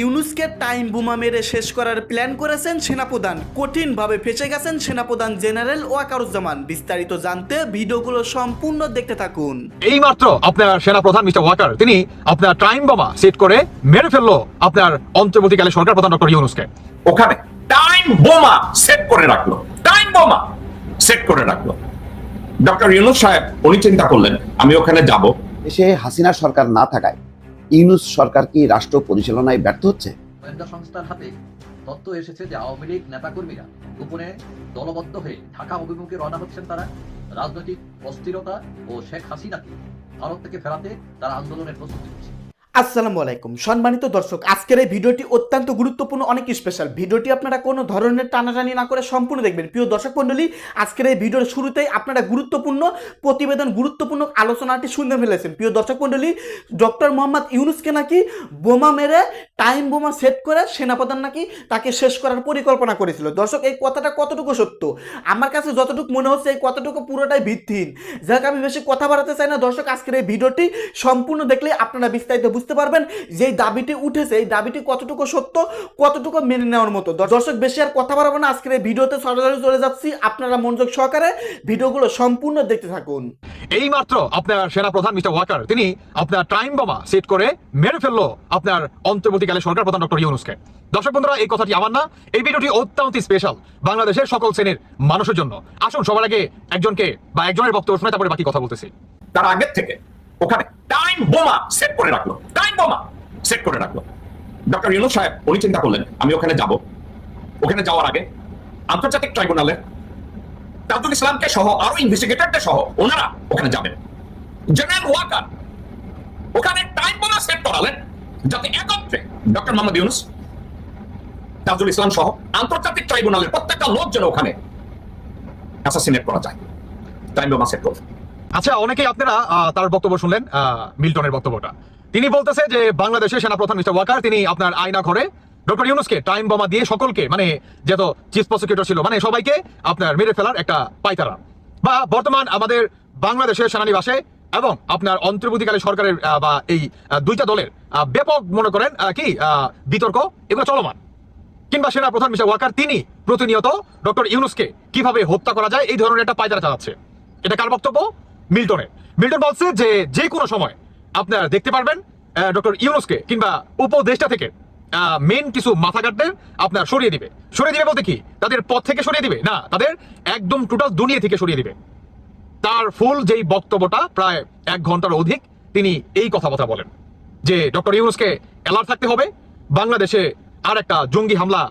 ইউনুসকে টাইম বোমা মেরে শেষ করার প্ল্যান করেছেন সেনাপ্রধান। কঠিনভাবে ফেসে গেছেন সেনাপ্রধান জেনারেল ওয়াকারুজ্জামান। বিস্তারিত জানতে ভিডিওগুলো সম্পূর্ণ দেখতে থাকুন। এইমাত্র আপনার সেনা প্রধান মিস্টার ওয়াকার তিনি আপনার টাইম বোমা সেট করে মেরে ফেলল আপনার অন্তর্বর্তীকালে সরকার প্রধান ডক্টর ইউনুসকে। ওখানে টাইম বোমা সেট করে রাখল টাইম বোমা সেট করে রাখল। ডক্টর ইউনুস সাহেব উনি চিন্তা করলেন আমি ওখানে যাব। দেশে হাসিনা সরকার না থাকায় ইউনুস সরকার কি রাষ্ট্র পরিচালনায় ব্যর্থ হচ্ছে? গোয়েন্দা সংস্থার হাতে তথ্য এসেছে যে আওয়ামী লীগ নেতাকর্মীরা গোপনে দলবদ্ধ হয়ে ঢাকা অভিমুখে রওনা হচ্ছেন তারা। রাজনৈতিক অস্থিরতা ও শেখ হাসিনাকে ভারত থেকে ফেরাতে তারা আন্দোলনের প্রস্তুতি নিচ্ছে। আসসালামু আলাইকুম। সম্মানিত দর্শক, আজকের এই ভিডিওটি অত্যন্ত গুরুত্বপূর্ণ, অনেক স্পেশাল ভিডিওটি আপনারা কোনো ধরনের টানাটানি না করে সম্পূর্ণ দেখবেন। প্রিয় দর্শক মণ্ডলী, আজকের এই ভিডিওর শুরুতেই আপনারা গুরুত্বপূর্ণ, প্রতিবেদন গুরুত্বপূর্ণ আলোচনাটি শুনতে ফেলেছেন। প্রিয় দর্শক মণ্ডলী, ডক্টর মোহাম্মদ ইউনুসকে নাকি বোমা মেরে টাইম বোমা সেট করে সেনাপ্রধান নাকি তাকে শেষ করার পরিকল্পনা করেছিল। দর্শক, এই কথাটা কতটুকু সত্য? আমার কাছে যতটুকু মনে হচ্ছে, এই কথাটুকু পুরোটাই ভিত্তিহীন। যাক, আমি বেশি কথা বাড়াতে চাই না। দর্শক, আজকের এই ভিডিওটি সম্পূর্ণ দেখলে আপনারা বিস্তারিত বুঝতে পারবেন যে এই দাবিটি উঠেছে এই দাবিটি কতটুকু সত্য কতটুকু মেনে নেওয়ার মতো। দর্শক বেশি আর কথা বাড়াবো না। আজকের এই ভিডিওতে সরাসরি চলে যাচ্ছি। আপনারা মনোযোগ সহকারে ভিডিওগুলো সম্পূর্ণ দেখতে থাকুন। এইমাত্র আপনার সেনা প্রধান মিস্টার ওয়াকার তিনি আপনার টাইম বোমা সেট করে মেরে ফেলল আপনার অন্তর্বর্তীকালে সরকার প্রধান ডক্টর ইউনুসকে। দর্শক বন্ধুরা এই কথাটি আমার না। এই ভিডিওটি অত্যন্ত স্পেশাল বাংলাদেশের সকল শ্রেণির মানুষের জন্য। আসুন সবার আগে একজনকে বা একজনের বক্তব্য শুনে তারপরে বাকি কথা বলতেছি। তার আগের থেকে ওখানে টাইম বোমা সেট করে রাখল। সেট করে রাখল। ডক্টর ইউনুস সাহেব, উনি চিন্তা করলেন, আমি ওখানে যাব। ওখানে যাওয়ার আগে আন্তর্জাতিক ট্রাইব্যুনালে তাজুল ইসলামকে সহ আরও ইনভেস্টিগেটরদের সহ ওনারা ওখানে যাবেন। জেনারেল ওয়াকার ওখানে টাইম বোমা সেট করালেন, যাতে একত্রে ডক্টর মোহাম্মদ ইউনুস তাজুল ইসলাম সহ আন্তর্জাতিক ট্রাইব্যুনালের প্রত্যেকটা লোক যেন ওখানে অ্যাসাসিনেট করা যায়। টাইম বোমা সেট করলেন আচ্ছা অনেকেই আপনারা তার বক্তব্য শুনলেন মিল্টনের বক্তব্যটা। তিনি বলতেছে যে বাংলাদেশের সেনাপ্রধান মিস্টার ওয়াকার, তিনি আপনার আয়না ঘরে। ডক্টর ইউনুসকে টাইম বোমা দিয়ে সকলকে মানে যত চিফ প্রসিকিউটর ছিল মানে সবাইকে আপনার মেরে ফেলার একটা পাইতারা। বা বর্তমান আমাদের বাংলাদেশের সেনানিবাসে এবং আপনার অন্তর্বর্তীকালে সরকারের বা এই দুইটা দলের ব্যাপক মনে করেন কি বিতর্ক, এগুলো চলমান। কিংবা সেনা প্রধান মিস্টার ওয়াকার, তিনি প্রতিনিয়ত ডক্টর ইউনুসকে কীভাবে হত্যা করা যায়, এই ধরনের একটা পায়তারা চালাচ্ছে। এটা কার বক্তব্য? মিল্টনের। মিল্টন বলছে যে যে কোনো সময় আপনারা দেখতে পারবেন ডক্টর ইউনুসকে কিংবা উপদেষ্টা থেকে মেন কিছু মাথাঘাটদের আপনার সরিয়ে দিবে। সরিয়ে দিবে বলতে কি? তাদের পথ থেকে সরিয়ে দিবে? না, তাদের একদম টোটাল দুনিয়া থেকে সরিয়ে দিবে। তার ফুল যেই বক্তব্যটা প্রায় এক ঘণ্টার অধিক তিনি এই কথাবার্তা বলেন, যে ডক্টর ইউনুসকে অ্যালার্ট থাকতে হবে, বাংলাদেশে আর একটা জঙ্গি হামলা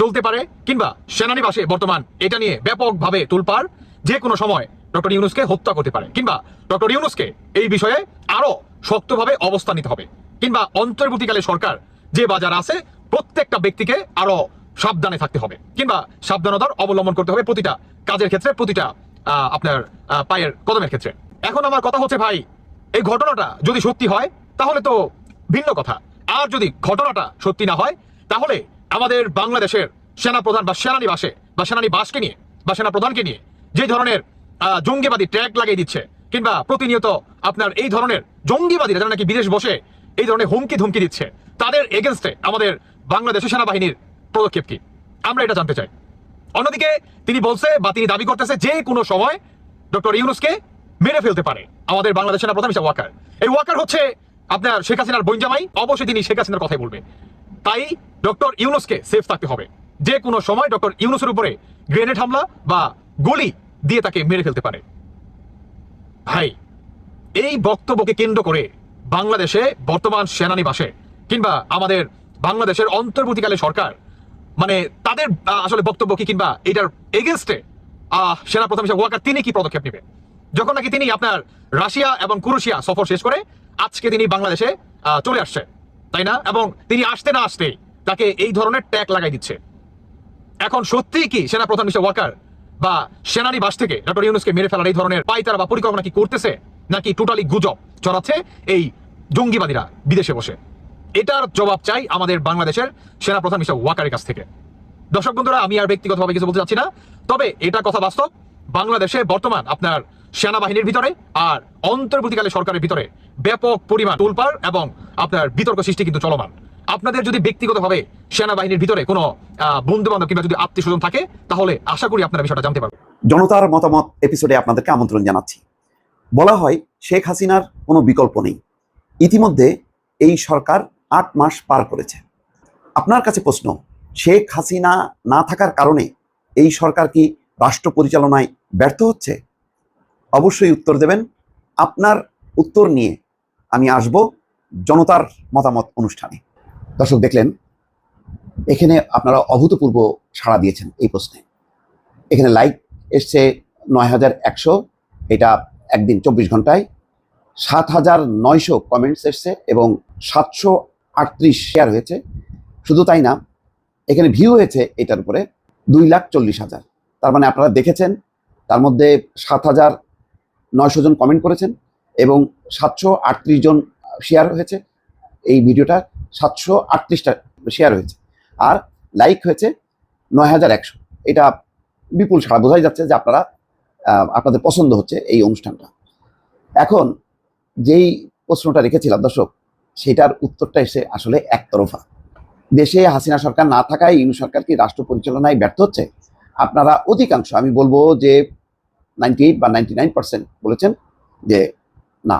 চলতে পারে কিংবা সেনানিবাসে বর্তমান এটা নিয়ে ব্যাপকভাবে তুলপার যে কোনো সময় ডক্টর ইউনুসকে হত্যা করতে পারে কিংবা ডক্টর ইউনুসকে এই বিষয়ে আরও শক্তভাবে অবস্থান নিতে হবে। কিংবা অন্তর্বর্তীকালে সরকার যে বাজার আছে, প্রত্যেকটা ব্যক্তিকে আরও সাবধানে থাকতে হবে। কিংবা সাবধানতার অবলম্বন করতে হবে প্রতিটা কাজের ক্ষেত্রে, প্রতিটা আপনার পায়ের কদমের ক্ষেত্রে। এখন আমার কথা হচ্ছে, ভাই, এই ঘটনাটা যদি সত্যি হয়, তাহলে তো ভিন্ন কথা। আর যদি ঘটনাটা সত্যি না হয়, তাহলে আমাদের বাংলাদেশের সেনাপ্রধান বা সেনানিবাসে বা সেনানিবাসকে নিয়ে বা সেনাপ্রধানকে নিয়ে যে ধরনের জঙ্গিবাদী ট্র্যাক লাগিয়ে দিচ্ছে কিংবা প্রতিনিয়ত আপনার এই ধরনের জঙ্গিবাদীরা যারা নাকি বিদেশ বসে এই ধরনের হুমকি ধুমকি দিচ্ছে, তাদের এগেনস্টে আমাদের বাংলাদেশের সেনাবাহিনীর পদক্ষেপ কি? আমরা এটা জানতে চাই। অন্যদিকে তিনি বলছে বা তিনি দাবি করতেছে যে কোনো সময় ডক্টর ইউনুসকে মেরে ফেলতে পারে আমাদের বাংলাদেশের সেনা প্রধান ওয়াকার। এই ওয়াকার হচ্ছে আপনার শেখ হাসিনার বৈজামাই অবশ্যই তিনি শেখ হাসিনার কথাই বলবে। তাই ডক্টর ইউনুসকে সেফ থাকতে হবে। যে কোনো সময় ডক্টর ইউনুসের উপরে গ্রেনেড হামলা বা গুলি দিয়ে তাকে মেরে ফেলতে পারে। ভাই, এই বক্তব্যকে কেন্দ্র করে বাংলাদেশে বর্তমান সেনানিবাসে কিংবা আমাদের বাংলাদেশের অন্তর্বর্তীকালে সরকার মানে তাদের আসলে বক্তব্য কি কিংবা এটার এগেনস্টে সেনা প্রধান হিসেবে ওয়াকার তিনি কি পদক্ষেপ নেবে যখন নাকি তিনি আপনার রাশিয়া এবং কুরুশিয়া সফর শেষ করে, আজকে তিনি বাংলাদেশে চলে আসছে তাই না? এবং তিনি আসতে না আসতেই তাকে এই ধরনের ট্যাগ লাগাই দিচ্ছে। এখন সত্যিই কি সেনা প্রধান মিস্টার ওয়াকার বা সেনানিবাস থেকে ডক্টর ইউনুসকে মেরে ফেলার এই ধরনের পাইতারা বা পরিকল্পনা কি করতেছে, নাকি টোটালি গুজব চড়াচ্ছে এই জঙ্গিবাদীরা বিদেশে বসে? এটার জবাব চাই আমাদের বাংলাদেশের সেনা প্রধান মিস্টার ওয়াকারের কাছ থেকে। দর্শক বন্ধুরা, আমি আর ব্যক্তিগতভাবে কিছু বলতে চাচ্ছি না, তবে এটা কথা বাস্তব, বাংলাদেশে বর্তমান আপনার সেনাবাহিনীর ভিতরে আর অন্তর্বর্তীকালে সরকারের ভিতরে ব্যাপক পরিমাণ তোলপাড় এবং আপনার বিতর্ক সৃষ্টি কিন্তু চলমান। আপনাদের যদি ব্যক্তিগতভাবে সেনাবাহিনীর ভিতরে কোনো বন্ধু বান্ধব কিংবা যদি আত্মীয় স্বজন থাকে, তাহলে আশা করি আপনারা বিষয়টা জানতে পারবেন। জনতার মতামত এপিসোডে আপনাদেরকে আমন্ত্রণ জানাচ্ছি। বলা হয়, শেখ হাসিনার কোনো বিকল্প নেই। ইতিমধ্যে এই সরকার আট মাস পার করেছে। আপনার কাছে প্রশ্ন, শেখ হাসিনা না থাকার কারণে এই সরকার কি রাষ্ট্র পরিচালনায় ব্যর্থ হচ্ছে? অবশ্যই উত্তর দেবেন। আপনার উত্তর নিয়ে আমি আসব জনতার মতামত অনুষ্ঠানে। দর্শক দেখলেন, এখানে আপনারা অভূতপূর্ব সাড়া দিয়েছেন এই প্রশ্নে। এখানে লাইক এসছে নয় হাজার একশো, এটা একদিন চব্বিশ ঘন্টায়। সাত হাজার নয়শো কমেন্টস এসছে এবং সাতশো আটত্রিশ শেয়ার হয়েছে। শুধু তাই না, এখানে ভিউ হয়েছে এটার উপরে দুই লাখ চল্লিশ হাজার। তার মানে আপনারা দেখেছেন, তার মধ্যে সাত হাজার নয়শো জন কমেন্ট করেছেন এবং সাতশো আটত্রিশ জন শেয়ার হয়েছে। এই ভিডিওটা সাতশো আটত্রিশটা শেয়ার হয়েছে। আর লাইক হয়েছে নয় হাজার একশো। এটা বিপুল সাড়া। বোঝাই যাচ্ছে যে আপনারা আপনাদের পছন্দ হচ্ছে এই অনুষ্ঠানটা। এখন যেই প্রশ্নটা রেখেছিলাম, দর্শক, সেটার উত্তরটা এসে আসলে একতরফা। দেশে হাসিনা সরকার না থাকায় ইউনু সরকার কি রাষ্ট্র পরিচালনায় ব্যর্থ হচ্ছে? আপনারা অধিকাংশ, আমি বলব যে নাইনটি এইট বা নাইনটি নাইন পার্সেন্ট বলেছেন যে না,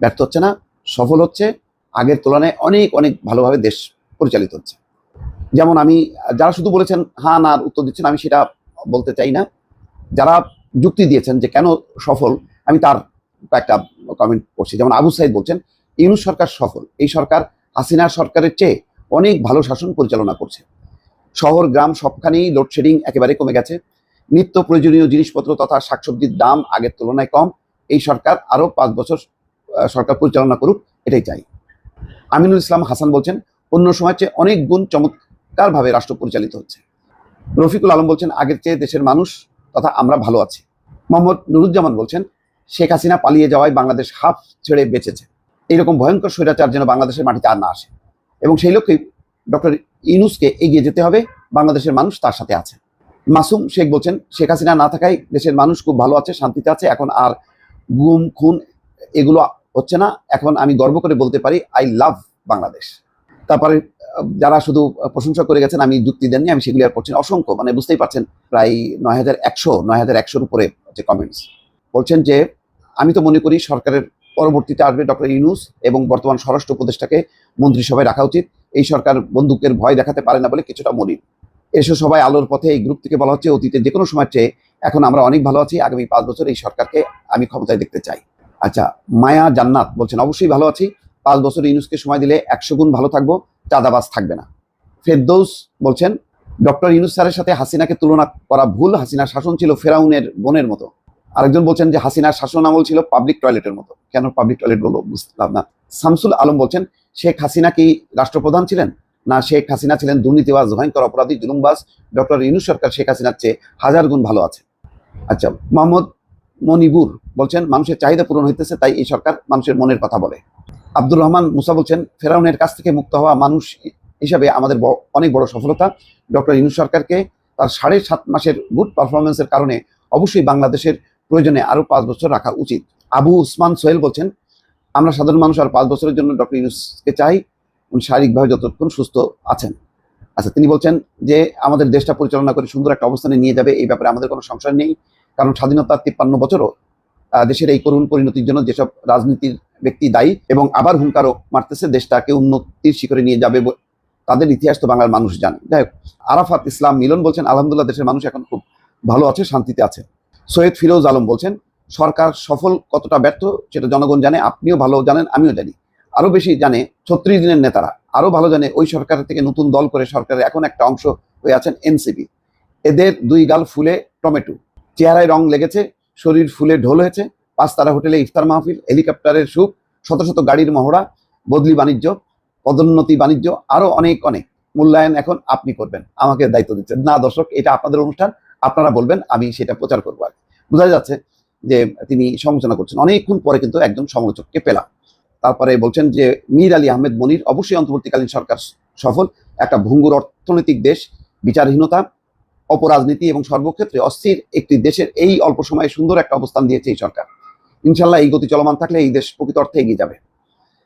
ব্যর্থ হচ্ছে না, সফল হচ্ছে আগের তুলনায় অনেক অনেক ভালোভাবে দেশ পরিচালিত হচ্ছে। যেমন আমি, যারা শুধু বলেছেন হ্যাঁ না উত্তর দিচ্ছেন, আমি সেটা বলতে চাই না। যারা যুক্তি দিয়েছেন যে কেন সফল, আমি তার একটা কমেন্ট করছি। যেমন আবু সাইদ বলছেন, ইউনুস সরকার সফল, এই সরকার হাসিনা সরকারের চেয়ে অনেক ভালো শাসন পরিচালনা করছে। শহর, গ্রাম সবখানেই লোডশেডিং একেবারে কমে গেছে। নিত্য প্রয়োজনীয় জিনিসপত্র তথা শাকসবজির দাম আগের তুলনায় কম। এই সরকার আরও পাঁচ বছর সরকার পরিচালনা করুক, এটাই চাই। আমিনুল ইসলাম হাসান বলছেন, অন্য সময় চেয়ে অনেক গুণ চমৎকারভাবে রাষ্ট্র পরিচালিত হচ্ছে। রফিকুল আলম বলছেন, আগের চেয়ে দেশের মানুষ তথা আমরা ভালো আছি। মোহাম্মদ নুরুজ্জামান বলছেন, শেখ হাসিনা পালিয়ে যাওয়ায় বাংলাদেশ হাফ ছেড়ে বেঁচেছে। এইরকম ভয়ঙ্কর স্বৈরাচার যেন বাংলাদেশের মাটিতে আর না আসে। এবং সেই লক্ষ্যেই ডক্টর ইউনুসকে এগিয়ে যেতে হবে, বাংলাদেশের মানুষ তার সাথে আছে। মাসুম শেখ বলছেন, শেখ হাসিনা না থাকায় দেশের মানুষ খুব ভালো আছে, শান্তিতে আছে, এখন আর গুম, খুন, এগুলো হচ্ছে না। এখন আমি গর্ব করে বলতে পারি আই লাভ বাংলাদেশ তারপরে, যারা শুধু প্রশংসা করে গেছেন, আমি যুক্তি দেননি, আমি সেগুলি আর পড়ছি অসংখ্য মানে বুঝতেই পারছেন, প্রায় নয় হাজার একশো, নয় হাজার একশোর উপরে যে কমেন্টস বলছেন যে, আমি তো মনে করি সরকারের পরবর্তীতে আসবে ডক্টর ইউনুস এবং বর্তমান স্বরাষ্ট্র উপদেষ্টাকে মন্ত্রিসভায় রাখা উচিত। এই সরকার বন্দুকের ভয় দেখাতে পারে না বলে কিছুটা মনে। এসো সবাই আলোর পথে, এই গ্রুপ থেকে বলা হচ্ছে অতীতে যে কোনো সময় চেয়ে এখন আমরা অনেক ভালো আছি। আগামী পাঁচ বছর এই সরকারকে আমি ক্ষমতায় দেখতে চাই। আচ্ছা মায়া জান্নাত বলছেন, অবশ্যই ভালো আছি। পাঁচ বছর ইউনুসকে সময় দিলে একশো গুণ ভালো থাকব, চাঁদাবাজ থাকবে না। ফেরদৌস বলছেন, ডক্টর ইউনুস স্যারের সাথে হাসিনাকে তুলনা করা ভুল। হাসিনার শাসন ছিল ফেরাউনের বোনের মতো। আরেকজন বলছেন যে, হাসিনার শাসন আমল ছিল পাবলিক টয়লেটের মতো। কেন পাবলিক টয়লেট বলব? বুঝলাম না। শামসুল আলম বলছেন, শেখ হাসিনা কি রাষ্ট্রপ্রধান ছিলেন? না, শেখ হাসিনা ছিলেন দুর্নীতিবাজ, ভয়ঙ্কর অপরাধী, জুলুমবাজ। ডক্টর ইউনুস সরকার, শেখ হাসিনার চেয়ে হাজার গুণ ভালো আছে। আচ্ছা মোহাম্মদ মনিবুর বলছেন, মানুষের চাহিদা পূরণ হইতেছে, তাই এই সরকার মানুষের মনের কথা বলে। আব্দুর রহমান মুসা বলছেন, ফেরাউনের কাছ থেকে মুক্ত হওয়া মানুষ হিসাবে আমাদের অনেক বড় সফলতা। ডক্টর ইউনুস সরকারকে তার সাড়ে সাত মাসের গুড পারফরমেন্সের কারণে অবশ্যই বাংলাদেশের প্রয়োজনে আরও পাঁচ বছর রাখা উচিত। আবু উসমান সোহেল বলছেন, আমরা সাধারণ মানুষ আর পাঁচ বছরের জন্য ডক্টর ইউনুসকে চাই, উনি শারীরিকভাবে যতক্ষণ সুস্থ আছেন। আচ্ছা তিনি বলছেন যে, আমাদের দেশটা পরিচালনা করে সুন্দর একটা অবস্থানে নিয়ে যাবে, এই ব্যাপারে আমাদের কোনো সংশয় নেই, কারণ স্বাধীনতার তিপ্পান্ন বছরও দেশের এই করুণ পরিণতির জন্য যেসব রাজনীতির ব্যক্তি দায়ী এবং আবার হুঙ্কারও মারতেছে, দেশটাকে উন্নতির শিখরে নিয়ে যাবে তাদের ইতিহাস তো বাংলার মানুষ জানে। যাই হোক, আরাফাত ইসলাম মিলন বলছেন, আলহামদুলিল্লাহ দেশের মানুষ এখন খুব ভালো আছে, শান্তিতে আছে। সৈয়দ ফিরোজ আলম বলছেন, সরকার সফল কতটা ব্যর্থ সেটা জনগণ জানে, আপনিও ভালো জানেন, আমিও জানি। আরও বেশি জানে ছত্রিশ দিনের নেতারা, আরও ভালো জানে ওই সরকার থেকে নতুন দল করে সরকারের এখন একটা অংশ হয়ে আছেন এনসিপি। এদের দুই গাল ফুলে টমেটো। চেহারায় রং লেগেছে শরীর ফুলে ঢোল হয়েছে, পাঁচতারা হোটেলে ইফতার মাহফিল, হেলিকপ্টারের সুখ, শত শত গাড়ির মহড়া, বদলি বাণিজ্য, পদোন্নতি বাণিজ্য, আরও অনেক অনেক। মূল্যায়ন এখন আপনি করবেন, আমাকে দায়িত্ব দিচ্ছেন। না দর্শক, এটা আপনাদের অনুষ্ঠান, আপনারা বলবেন, আমি সেটা প্রচার করব আর। বোঝা যাচ্ছে যে তিনি সমালোচনা করছেন। অনেকক্ষণ পরে কিন্তু একজন সমালোচককে পেলাম। তারপরে বলছেন যে, মীর আলী আহমেদ মনির অবশ্যই অন্তর্বর্তীকালীন সরকার সফল, একটা ভঙ্গুর অর্থনৈতিক দেশ, বিচারহীনতা অপরাজনীতি এবং সর্বক্ষেত্রে অস্থির একটি দেশের এই অল্প সময়ে সুন্দর একটা অবস্থান দিয়েছে এই সরকার। ইনশাল্লাহ এই গতি চলমান থাকলে এই দেশ প্রকৃত অর্থে এগিয়ে যাবে।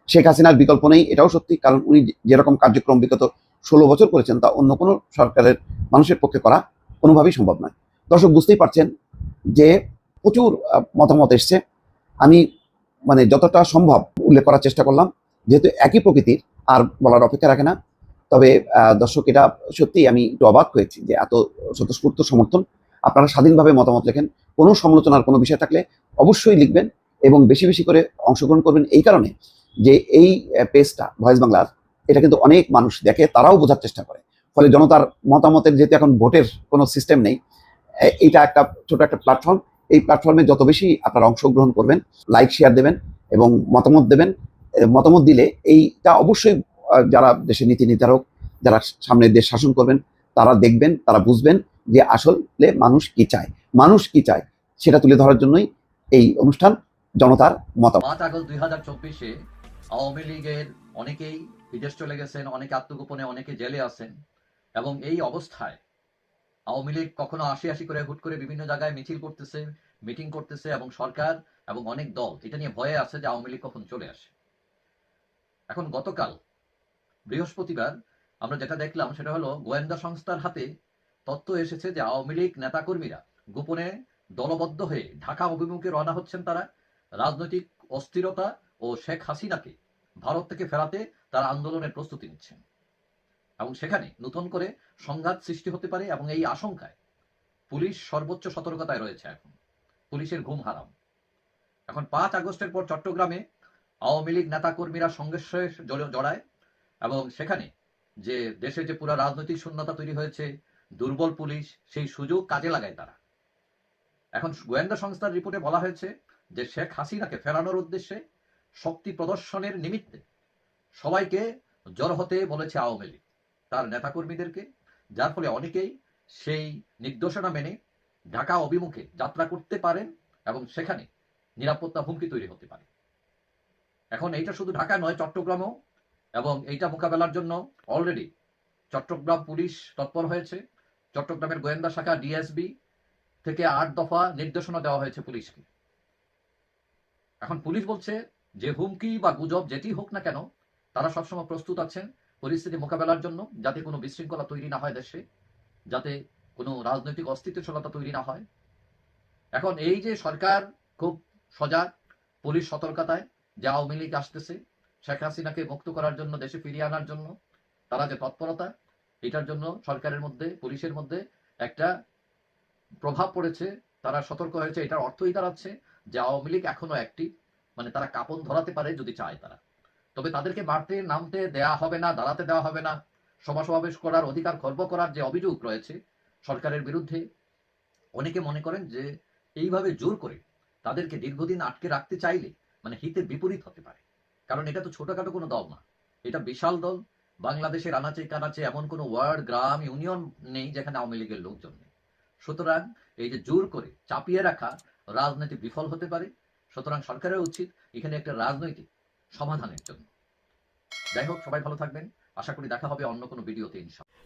শেখ হাসিনার বিকল্প নেই, এটাও সত্যি, কারণ উনি যেরকম কার্যক্রম বিগত ষোলো বছর করেছেন, তা অন্য কোনো সরকারের মানুষের পক্ষে করা কোনোভাবেই সম্ভব নয়। দর্শক, বুঝতেই পারছেন যে প্রচুর মতামত এসছে। আমি মানে যতটা সম্ভব উল্লেখ করার চেষ্টা করলাম, যেহেতু একই প্রকৃতির, আর বলার অপেক্ষা রাখে না। তবে দর্শক, এটা সত্যি আমি একটু অবাক হয়েছি যে এত স্বতঃস্ফূর্ত সমর্থন। আপনারা স্বাধীনভাবে মতামত লেখেন, কোনো সমালোচনার কোনো বিষয় থাকলে অবশ্যই লিখবেন এবং বেশি বেশি করে অংশগ্রহণ করবেন এই কারণে যে এই পেজটা, ভয়েস বাংলার, এটা কিন্তু অনেক মানুষ দেখে, তারাও বোঝার চেষ্টা করে। ফলে জনতার মতামতের যেহেতু এখন ভোটের কোনো সিস্টেম নেই এটা একটা ছোট একটা প্ল্যাটফর্ম এই প্ল্যাটফর্মে যত বেশি আপনারা অংশগ্রহণ করবেন লাইক শেয়ার দেবেন এবং মতামত দেবেন মতামত দিলে এইটা অবশ্যই যারা দেশের নীতি নির্ধারক, যারা সামনে দেশ শাসন করবেন, তারা দেখবেন, তারা বুঝবেন যে আসলে মানুষ কি চায়। মানুষ কি চায়, সেটা তুলে ধরার জন্যই এই অনুষ্ঠান জনতার মতামত। পাঁচ আগস্ট দুই হাজার চব্বিশে আওয়ামী লীগের অনেকেই বিদেশ চলে গেছেন, অনেকে আত্মগোপনে, অনেকে জেলে আছেন এবং এই অবস্থায় আওয়ামী লীগ কখনো আশি আশি করে হুট করে বিভিন্ন জায়গায় মিছিল করতেছে, মিটিং করতেছে এবং সরকার এবং অনেক দল এটা নিয়ে ভয়ে আছে যে আওয়ামী লীগ কখন চলে আসে। এখন গতকাল বৃহস্পতিবার আমরা যেটা দেখলাম সেটা হলো গোয়েন্দা সংস্থার হাতে তথ্য এসেছে যে আওয়ামী লীগ নেতাকর্মীরা গোপনে দলবদ্ধ হয়ে ঢাকা অভিমুখে রওনা হচ্ছেন তারা। রাজনৈতিক অস্থিরতা ও শেখ হাসিনাকে ভারত থেকে ফেরাতে তারা আন্দোলনের প্রস্তুতি নিচ্ছেন। এবং সেখানে নতুন করে সংঘাত সৃষ্টি হতে পারে এবং এই আশঙ্কায় পুলিশ সর্বোচ্চ সতর্কতায় রয়েছে এখন। পুলিশের ঘুম হারাম। এখন পাঁচ আগস্টের পর চট্টগ্রামে আওয়ামী লীগ নেতাকর্মীরা সংঘর্ষে জড়- জড়ায়। এবং সেখানে যে দেশে যে পুরো রাজনৈতিক শূন্যতা তৈরি হয়েছে, দুর্বল পুলিশ, সেই সুযোগ কাজে লাগায় তারা। এখন গোয়েন্দা সংস্থার রিপোর্টে বলা হয়েছে যে শেখ হাসিনাকে ফেরানোর উদ্দেশ্যে শক্তি প্রদর্শনের নিমিত্তে সবাইকে জড় হতে বলেছে আওয়ামী লীগ। তার নেতাকর্মীদেরকে, যার ফলে অনেকেই সেই নির্দেশনা মেনে ঢাকা অভিমুখে যাত্রা করতে পারেন এবং সেখানে নিরাপত্তা হুমকি তৈরি হতে পারে। এখন এইটা শুধু ঢাকা নয়, চট্টগ্রামও এবং এইটা মোকাবেলার জন্য অলরেডি চট্টগ্রাম পুলিশ তৎপর হয়েছে। চট্টগ্রামের গোয়েন্দা শাখা ডিএসবি থেকে আট দফা নির্দেশনা দেওয়া হয়েছে পুলিশকে। এখন পুলিশ বলছে, যে হুমকি বা গুজব যেটি হোক না কেন, তারা সবসময় প্রস্তুত আছেন পরিস্থিতি মোকাবেলার জন্য, যাতে কোনো বিশৃঙ্খলা তৈরি না হয় দেশে, যাতে কোনো রাজনৈতিক অস্থিতিশীলতা তৈরি না হয়। এখন এই যে সরকার খুব সজাগ, পুলিশ সতর্কতায় যে আওয়ামী লীগ আসতেছে শেখ হাসিনাকে মুক্ত করার জন্য, দেশে ফিরিয়ে আনার জন্য, তারা যে তৎপরতা, এটার জন্য সরকারের মধ্যে, পুলিশের মধ্যে একটা প্রভাব পড়েছে, তারা সতর্ক হয়েছে, এটার অর্থই দাঁড়াচ্ছে যে আওয়ামী লীগ এখনও একটি মানে তারা কাপন ধরাতে পারে যদি চায় তারা। তবে তাদেরকে বাড়তে নামতে দেয়া হবে না, দাঁড়াতে দেওয়া হবে না। সভা সমাবেশ করার অধিকার খর্ব করার যে অভিযোগ রয়েছে সরকারের বিরুদ্ধে, অনেকে মনে করেন যে এইভাবে জোর করে তাদেরকে দীর্ঘদিন আটকে রাখতে চাইলে মানে হিতের বিপরীত হতে পারে। কারণ এটা তো ছোটখাটো কোনো দল না। এটা বিশাল দল। বাংলাদেশের আনাচে কানাচে এমন কোনো ওয়ার্ড, গ্রাম, ইউনিয়ন নেই যেখানে আওয়ামী লীগের লোকজন নেই। সুতরাং এই যে জোর করে চাপিয়ে রাখা রাজনীতি বিফল হতে পারে। সুতরাং সরকারের উচিত এখানে একটা রাজনৈতিক সমাধানের জন্য। যাই হোক, সবাই ভালো থাকবেন। আশা করি দেখা হবে অন্য কোনো ভিডিওতে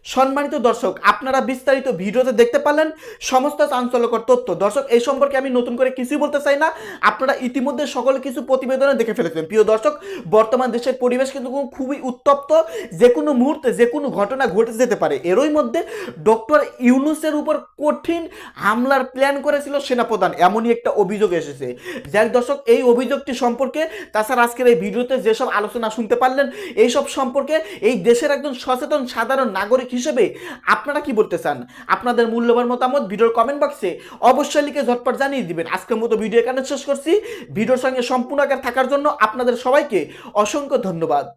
সম্মানিত দর্শক, আপনারা বিস্তারিত ভিডিওতে দেখতে পারলেন সমস্ত চাঞ্চল্যকর তথ্য। দর্শক, এই সম্পর্কে আমি নতুন করে কিছুই বলতে চাই না। আপনারা ইতিমধ্যে সকল কিছু প্রতিবেদনে দেখে ফেলেছেন। প্রিয় দর্শক, বর্তমান দেশের পরিবেশ কিন্তু খুবই উত্তপ্ত। যে কোনো মুহূর্তে, যে কোনো ঘটনা ঘটে যেতে পারে। এরই মধ্যে ডক্টর ইউনুসের উপর কঠিন হামলার প্ল্যান করেছিল সেনাপ্রধান। এমনই একটা অভিযোগ এসেছে। যাই দর্শক, এই অভিযোগটি সম্পর্কে, তাছাড়া আজকের এই ভিডিওতে যেসব আলোচনা শুনতে পারলেন, এইসব সম্পর্কে এই দেশের একজন সচেতন, সাধারণ নাগরিক হিসেবে আপনারা কি বলতে চান? আপনাদের মূল্যবান মতামত ভিডিওর কমেন্ট বক্সে অবশ্যই লিখে ঝটপট জানিয়ে দিবেন। আজকের মতো ভিডিও এখানে শেষ করছি। ভিডিওর সঙ্গে সম্পূর্ণ আকার থাকার জন্য আপনাদের সবাইকে অসংখ্য ধন্যবাদ।